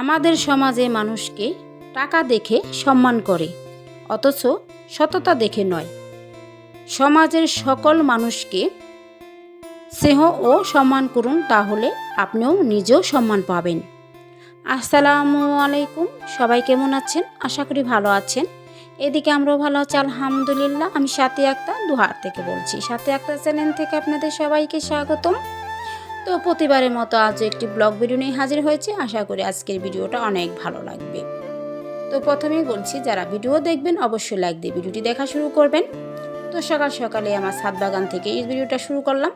আমাদের সমাজে মানুষকে টাকা দেখে সম্মান করে, অথচ সততা দেখে নয়। সমাজের সকল মানুষকে স্নেহ ও সম্মান করুন, তাহলে আপনিও নিজেও সম্মান পাবেন। আসসালামু আলাইকুম, সবাই কেমন আছেন? আশা করি ভালো আছেন। এদিকে আমরাও ভালো আছি, আলহামদুলিল্লাহ। আমি সাথে আক্তার, দুহার থেকে বলছি। সাথে আক্তার চ্যানেল থেকে আপনাদের সবাইকে স্বাগতম। তো প্রতিবারের মতো আজ একটি ব্লগ ভিডিও নিয়ে হাজির হয়েছে। আশা করি আজকের ভিডিওটা অনেক ভালো লাগবে। তো প্রথমেই বলছি, যারা ভিডিও দেখবেন, অবশ্যই লাইক দিয়ে ভিডিওটি দেখা শুরু করবেন। তো সকাল সকালে আমার ছাদ বাগান থেকে এই ভিডিওটা শুরু করলাম।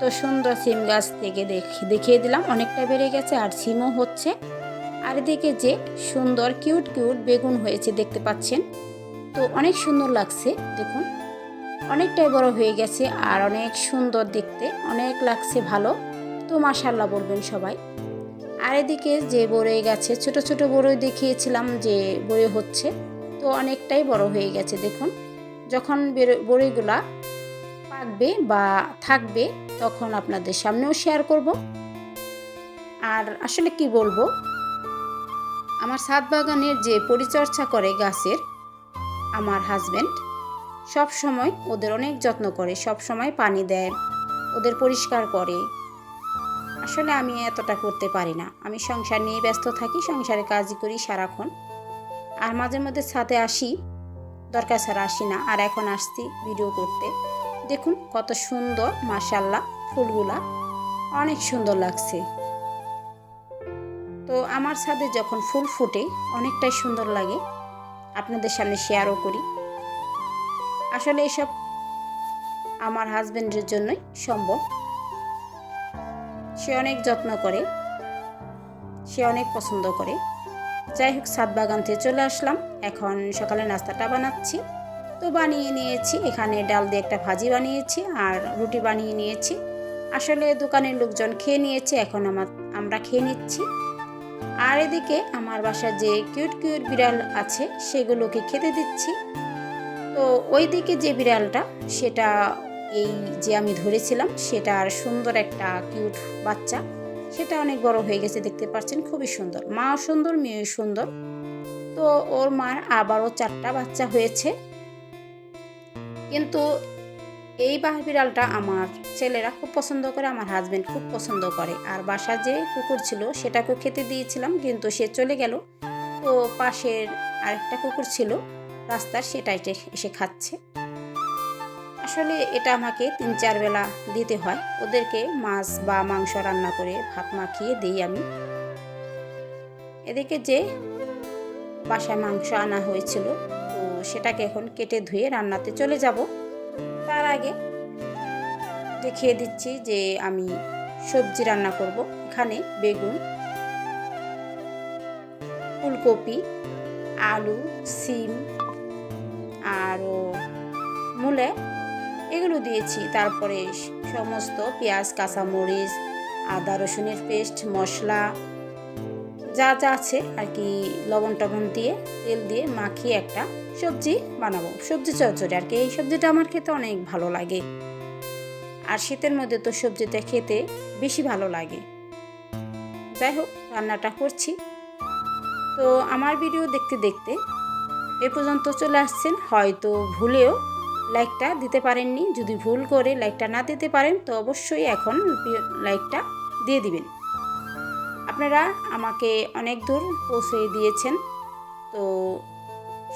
তো সুন্দর সিম গাছ থেকে দেখ- দেখিয়ে দিলাম, অনেকটা বেড়ে গেছে আর সিমও হচ্ছে। আর এদিকে যে সুন্দর কিউট কিউট বেগুন হয়েছে দেখতে পাচ্ছেন। তো অনেক সুন্দর লাগছে, দেখুন। অনেকটাই বড় হয়ে গেছে আর অনেক সুন্দর দেখতে, অনেক লাগছে ভালো। তো মাশাল্লাহ বলবেন সবাই। আর এদিকে যে বড়ই গাছে, ছোট ছোট বড়ই দেখিয়েছিলাম যে বড়ই হচ্ছে। তো অনেকটাই বড় হয়ে গেছে, দেখুন। যখন বড়ইগুলা পাকবে বা থাকবে, তখন আপনাদের সামনেও শেয়ার করব। আর আসলে কি বলব? আমার ছাদ বাগানের যে পরিচর্যা করে গাছের, আমার হাজবেন্ড সব সময় ওদের অনেক যত্ন করে, সব সময় পানি দেয়, ওদের পরিষ্কার করে। আসলে আমি এতটা করতে পারি না। আমি সংসার নিয়ে ব্যস্ত থাকি সংসারে কাজই করি সারাক্ষণ। আর মাঝে মধ্যে ছাদে আসি, দরকার ছাড়া আসি না। আর এখন আসছি ভিডিও করতে। দেখুন কত সুন্দর মাশাল্লাহ ফুলগুলা। অনেক সুন্দর লাগছে। তো আমার ছাদে যখন ফুল ফুটে, অনেকটাই সুন্দর লাগে। আপনাদের সামনে শেয়ারও করি। আসলে এসব আমার হাজবেন্ডের জন্যই সম্ভব। সে অনেক যত্ন করে, সে অনেক পছন্দ করে। যাই হোক, ছাদ বাগান থেকে চলে আসলাম। এখন সকালে নাস্তাটা বানাচ্ছি। তো বানিয়ে নিয়েছি, এখানে ডাল দিয়ে একটা ভাজি বানিয়েছি আর রুটি বানিয়ে নিয়েছি। আসলে দোকানের লোকজন খেয়ে নিয়েছে, এখন আমার, আমরা খেয়ে নিচ্ছি। আর এদিকে আমার বাসায় যে কিউট কিউট বিড়াল আছে, সেগুলোকে খেতে দিচ্ছি। তো ওই দিকে যে বিড়ালটা, সেটা এই যে আমি ধরেছিলাম, সেটা আর সুন্দর একটা কিউট বাচ্চা। সেটা অনেক বড় হয়ে গেছে, দেখতে পাচ্ছেন, খুবই সুন্দর। মাও সুন্দর মেয়েও সুন্দর। তো ওর মার আবারও চারটা বাচ্চা হয়েছে। কিন্তু এই বাহ বিড়ালটা আমার ছেলেরা খুব পছন্দ করে, আমার হাজব্যান্ড খুব পছন্দ করে। আর বাসা যে কুকুর ছিল, সেটাকেও খেতে দিয়েছিলাম, কিন্তু সে চলে গেল। তো পাশের আরেকটা কুকুর ছিল রাস্তার সেটা এসে- এসে খাচ্ছে। আসলে এটা আমাকে তিন চার বেলা দিতে হয়। ওদেরকে মাছ বা মাংস রান্না করে ভাত মাখিয়ে দিই আমি। এদিকে যে বাসায় মাংস আনা হয়েছিল, তো সেটাকে এখন কেটে ধুয়ে রান্নাতে চলে যাব। তার আগে দেখিয়ে দিচ্ছি যে আমি সবজি রান্না করব। এখানে বেগুন, ফুলকপি, আলু, সিম আরও মূলে এগুলো দিয়েছি। তারপরে সমস্ত পেঁয়াজ, কাঁচামরিচ, আদা, রসুনের পেস্ট, মশলা যা যা আছে আর কি, লবণ টবণ দিয়ে, তেল দিয়ে মাখিয়ে একটা সবজি বানাবো। সবজি চচ্চড়ি। আর কি এই সবজিটা আমার খেতে অনেক ভালো লাগে। আর শীতের মধ্যে তো সবজিটা খেতে বেশি ভালো লাগে। যাই হোক, রান্নাটা করছি। তো আমার ভিডিও দেখতে দেখতে এ পর্যন্ত চলে আসছেন। হয়তো ভুলেও লাইকটা দিতে পারেননি। যদি ভুল করে লাইকটা না দিতে পারেন, তো অবশ্যই এখন লাইকটা দিয়ে দিবেন। আপনারা আমাকে অনেক দূর পৌঁছে দিয়েছেন। তো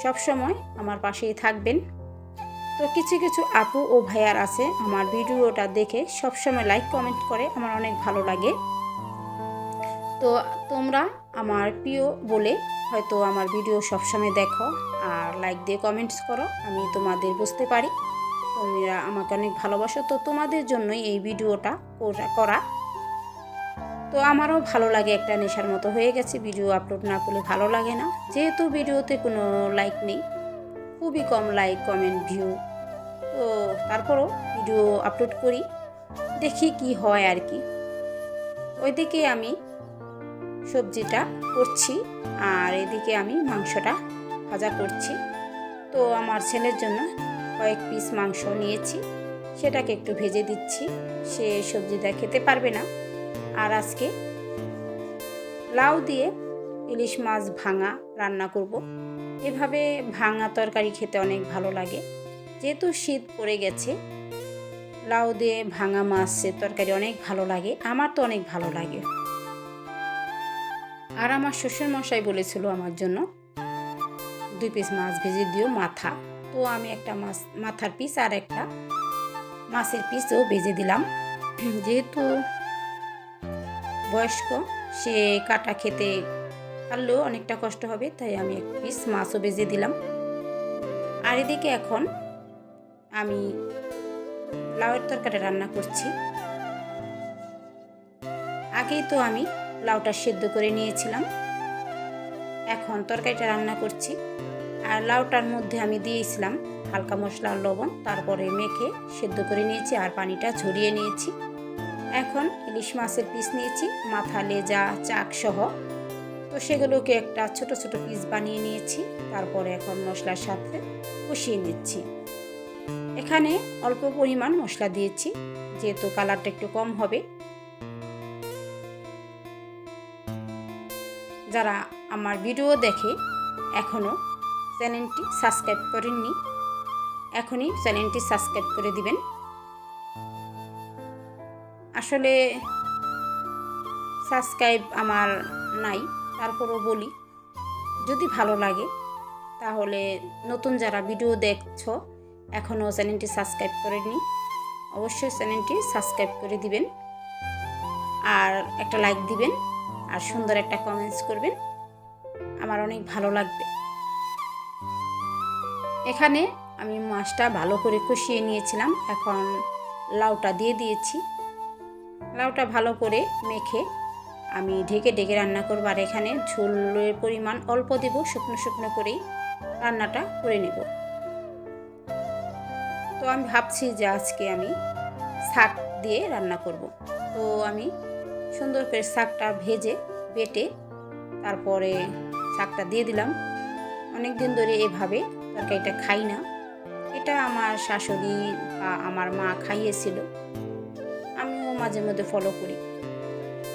সব সময় আমার পাশেই থাকবেন। তো কিছু কিছু আপু ও ভাইয়ার আছে। আমার ভিডিওটা দেখে সব সময় লাইক, কমেন্ট করে আমার অনেক ভালো লাগে। তো তোমরা আমার প্রিয় বলে হয়তো আমার ভিডিও সবসময় দেখো। লাইক দিয়ে কমেন্টস করো, আমি তোমাদের বুঝতে পারি। তোমরা আমাকে অনেক ভালোবাসো, তো তোমাদের জন্যই এই ভিডিওটা করা- তো আমারও ভালো লাগে একটা নেশার মতো হয়ে গেছে, ভিডিও আপলোড না করলে ভালো লাগে না। যেহেতু ভিডিওতে কোনো লাইক নেই, খুবই কম লাইক কমেন্ট ভিউ তো তারপরও ভিডিও আপলোড করি, দেখি কি হয় আর কি। ওইদিকে আমি সবজিটা করছি, আর এদিকে আমি মাংসটা ভাজা করছি। তো আমার ছেলের জন্য কয়েক পিস মাংস নিয়েছি। সেটাকে একটু ভেজে দিচ্ছি। সে সবজিটা খেতে পারবে না। আর আজকে লাউ দিয়ে ইলিশ মাছ ভাঙা রান্না করব। এভাবে ভাঙা তরকারি খেতে অনেক ভালো লাগে। যেহেতু শীত পড়ে গেছে, লাউ দিয়ে ভাঙা মাছের তরকারি অনেক ভালো লাগে। আমার তো অনেক ভালো লাগে। আর আমার শ্বশুর মশাই বলেছিল আমার জন্য দুই পিস মাছ ভেজে দিও মাথা। তো আমি একটা মাছ, মাথার পিস আর একটা মাছের পিসও ভেজে দিলাম। যেহেতু বয়স্ক, সে কাটা খেতে পারলেও অনেকটা কষ্ট হবে, তাই আমি এক পিস মাছও ভেজে দিলাম। আর এদিকে এখন আমি লাউয়ের তরকারি রান্না করছি। আগেই তো আমি লাউটা সেদ্ধ করে নিয়েছিলাম। এখন তরকারিটা রান্না করছি। আর লাউটার মধ্যে আমি দিয়েছিলাম হালকা মশলা আর লবণ, তারপরে মেখে সেদ্ধ করে নিয়েছি আর পানিটা ঝরিয়ে নিয়েছি। এখন ইলিশ মাছের পিস নিয়েছি, মাথা, লেজা, চাক সহ। তো সেগুলোকে একটা ছোট ছোট পিস বানিয়ে নিয়েছি, তারপরে এখন মশলার সাথে কষিয়ে নিচ্ছি। এখানে অল্প পরিমাণ মশলা দিয়েছি, যেহেতু কালারটা একটু কম হবে। যারা আমার ভিডিও দেখে এখনও চ্যানেলটি সাবস্ক্রাইব করেননি, এখনই চ্যানেলটি সাবস্ক্রাইব করে দিবেন। আসলে সাবস্ক্রাইব আমার নাই, তারপরও বলি, যদি ভালো লাগে তাহলে নতুন যারা ভিডিও দেখছ, এখনও চ্যানেলটি সাবস্ক্রাইব করেননি, অবশ্যই চ্যানেলটি সাবস্ক্রাইব করে দিবেন। আর একটা লাইক দিবেন, আর সুন্দর একটা কমেন্টস করবেন। আমার অনেক ভালো লাগবে। এখানে আমি মাছটা ভালো করে কষিয়ে নিয়েছিলাম। এখন লাউটা দিয়ে দিয়েছি। লাউটা ভালো করে মেখে আমি ঢেকে ঢেকে রান্না করব আর এখানে ঝোলের পরিমাণ অল্প দেব, শুকনো শুকনো করেই রান্নাটা করে নেব। তো আমি ভাবছি যে আজকে আমি শাক দিয়ে রান্না করব। তো আমি সুন্দর করে শাকটা ভেজে, বেটে তারপরে শাকটা দিয়ে দিলাম। অনেক দিন ধরে এভাবে তরকারিটা খাই না। এটা আমার শাশুড়ি বা আমার মা খাইয়েছিল। আমিও মাঝে মধ্যে ফলো করি।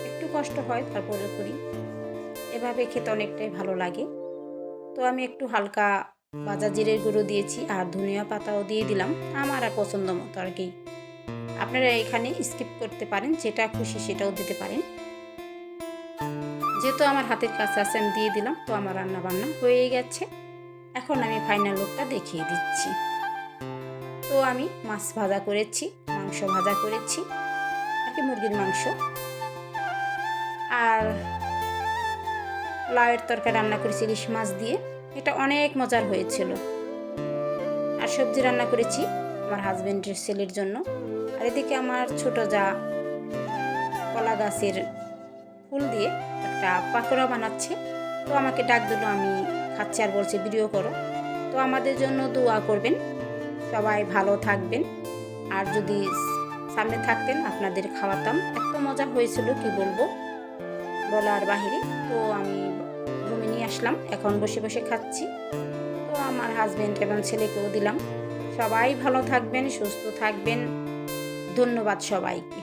একটু কষ্ট হয়, তারপরে করি। এভাবে খেতে অনেকটাই ভালো লাগে। তো আমি একটু হালকা ভাজা জিরের গুঁড়ো দিয়েছি আর ধনিয়া পাতাও দিয়ে দিলাম। আমার আর পছন্দ মতো আর কি। আপনারা এখানে স্কিপ করতে পারেন, যেটা খুশি সেটাও দিতে পারেন। যেহেতু আমার হাতের কাছে আছে, আমি দিয়ে দিলাম, তো আমার রান্না বান্না হয়ে গেছে। এখন আমি ফাইনাল লুকটা দেখিয়ে দিচ্ছি। তো আমি মাছ ভাজা করেছি, মাংস ভাজা করেছি, আর কি মুরগির মাংস। আর লাউয়ের তরকারি রান্না করেছি ইলিশ মাছ দিয়ে। এটা অনেক মজার হয়েছিল। আর সবজি রান্না করেছি আমার হাজব্যান্ডের ছেলের জন্য। আর এদিকে আমার ছোট যা কলা গাছের ফুল দিয়ে একটা পাকোড়া বানাচ্ছে। তো আমাকে ডাক দিল, আমি খাচ্ছি আর বলছে, ভিডিও করো। তো আমাদের জন্য দোয়া করবেন। সবাই ভালো থাকবেন। আর যদি সামনে থাকতেন, আপনাদের খাওয়াতাম। এত মজা হয়েছিল, কি বলব বলার বাহিরে। তো আমি রুমে নিয়ে আসলাম, এখন বসে বসে খাচ্ছি। তো আমার হাজব্যান্ড এবং ছেলেকেও দিলাম। সবাই ভালো থাকবেন, সুস্থ থাকবেন। ধন্যবাদ সবাইকে।